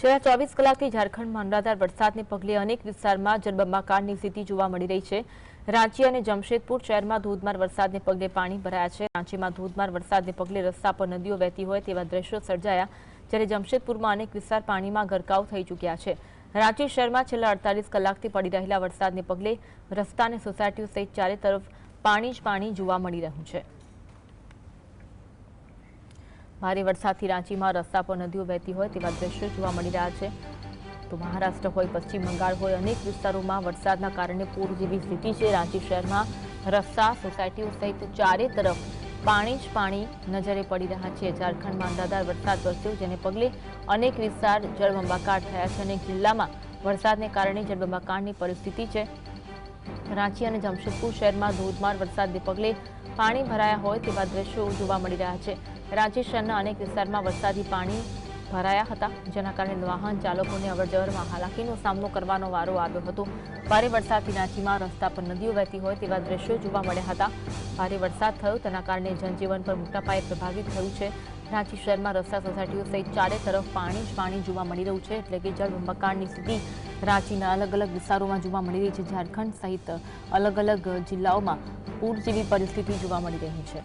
છેલ્લા ચોવીસ કલાકથી ઝારખંડમાં અનરાધાર વરસાદને પગલે અનેક વિસ્તારમાં જળબંબાકારની સ્થિતિ જોવા મળી રહી છે. રાંચી અને જમશેદપુર શહેરમાં ધોધમાર વરસાદને પગલે પાણી ભરાયા છે. રાંચીમાં ધોધમાર વરસાદને પગલે રસ્તા પર નદીઓ વહેતી હોય તેવા દ્રશ્યો સર્જાયા, જ્યારે જમશેદપુરમાં અનેક વિસ્તાર પાણીમાં ગરકાવ થઈ ચૂક્યા છે. રાંચી શહેરમાં છેલ્લા અડતાલીસ કલાકથી પડી રહેલા વરસાદને પગલે રસ્તા અને સોસાયટીઓ સહિત ચારે તરફ પાણી જ પાણી જોવા મળી રહ્યું છે. ભારે વરસાદથી રાંચીમાં રસ્તા પર નદીઓ વહેતી હોય તેવા દ્રશ્યો જોવા મળી રહ્યા છે. તો મહારાષ્ટ્ર હોય, પશ્ચિમ બંગાળ હોય, અનેક વિસ્તારોમાં વરસાદના કારણે પૂર જેવી સ્થિતિ છે. રાંચી શહેરમાં રસ્તા, સોસાયટીઓ સહિત ચારે તરફ પાણી જ પાણી નજરે પડી રહ્યા છે. ઝારખંડમાં અંધાધાર વરસાદ વરસ્યો, જેને પગલે અનેક વિસ્તાર જળબંબાકાર થયા છે અને જિલ્લામાં વરસાદને કારણે જળબંબાકારની પરિસ્થિતિ છે. રાંચી અને જમશેદપુર શહેરમાં ધોધમાર વરસાદને પગલે પાણી ભરાયા હોય તેવા દ્રશ્યો જોવા મળી રહ્યા છે. રાંચી શહેરના અનેક વિસ્તારમાં વરસાદી પાણી ભરાયા હતા, જેના કારણે વાહન ચાલકોને અવરજવરમાં હાલાકીનો સામનો કરવાનો વારો આવ્યો હતો. ભારે વરસાદથી રાંચીમાં રસ્તા પર નદીઓ વહેતી હોય તેવા દ્રશ્યો જોવા મળ્યા હતા. ભારે વરસાદ થયો, તેના કારણે જનજીવન પર મોટા પાયે પ્રભાવિત થયું છે. રાંચી શહેરમાં રસ્તા સોસાયટીઓ સહિત ચારે તરફ પાણી જ પાણી જોવા મળી રહ્યું છે, એટલે કે જળબંબાકારની સ્થિતિ રાંચીના અલગ અલગ વિસ્તારોમાં જોવા મળી રહી છે. ઝારખંડ સહિત અલગ અલગ જિલ્લાઓમાં પૂર જેવી પરિસ્થિતિ જોવા મળી રહી છે.